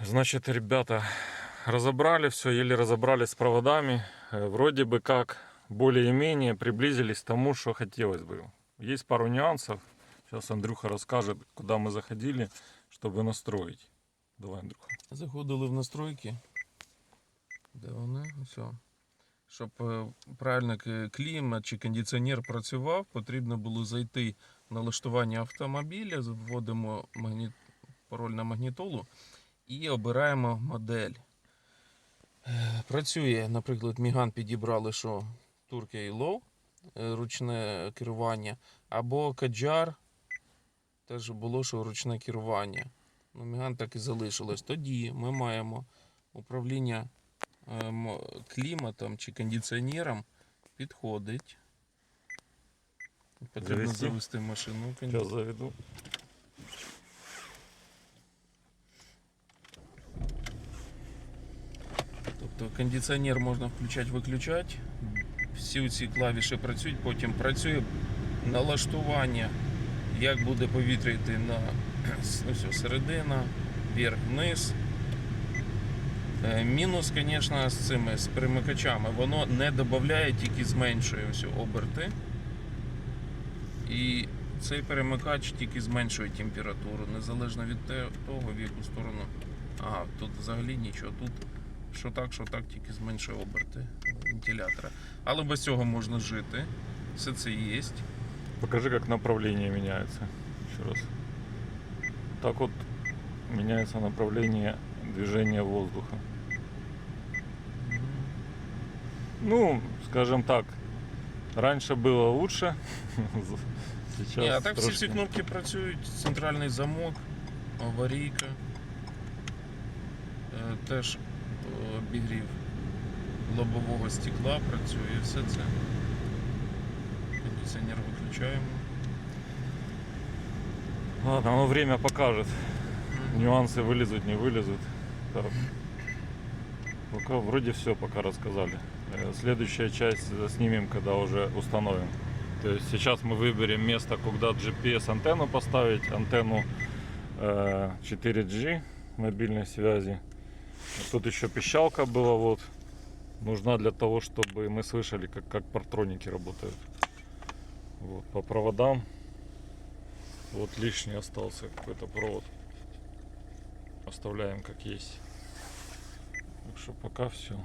Значит, ребята, разобрали все, еле разобрались с проводами. Э, Вроде бы как более-менее приблизились к тому, что хотелось бы. Есть пару нюансов. Сейчас Андрюха расскажет, куда мы заходили, чтобы настроить. Давай, Андрюха. Заходили в настройки. Де вони? Все. Щоб е, правильно к- клімат чи кондиціонер працював, потрібно було зайти в налаштування автомобіля, вводимо магніт... пароль на магнітолу І обираємо модель. Е, Працює, наприклад, Міган підібрали, що Turkey Low, е, ручне керування, або Каджар, теж було, що ручне керування. Ну, Міган так і залишилось. Тоді ми маємо управління е, кліматом чи кондиціонером підходить. Потрібно Завести? машину. Сейчас заведу. Тобто кондиціонер можна включати-виключати. Всі ці клавіші працюють, потім працює налаштування, як буде повітря йти на ну, все, середина, вверх, вниз. Е, Мінус, звісно, з цими з перемикачами. Воно не додає, тільки зменшує ось оберти. І цей перемикач тільки зменшує температуру, незалежно від того, в яку сторону. Ага, тут взагалі нічого. Тут що так, що так, тільки зменшує оберти вентилятора. Але без цього можна жити. Все це є. Покажи, как направление меняется. Еще раз. Так вот меняется направление движения воздуха. Ну, скажем так, раньше было лучше. Сейчас Ні, а так всі трошки- ці кнопки працюють. Центральний замок, аварійка. Е, Теж е, обігрів лобового стекла працює, все це. Кондиціонер виключаємо. Ладно, оно время покажет. Нюансы вылезут, не вылезут. Так. Пока вроде все пока рассказали. Э, Следующая часть снимем, когда уже установим. То есть сейчас мы выберем место, куда GPS антенну поставить, антенну э, 4G мобильной связи. Тут еще пищалка была вот. Нужна для того, чтобы мы слышали, как, как партроники работают. Вот, по проводам. Вот лишний остался какой-то провод. Оставляем как есть. Так что пока все.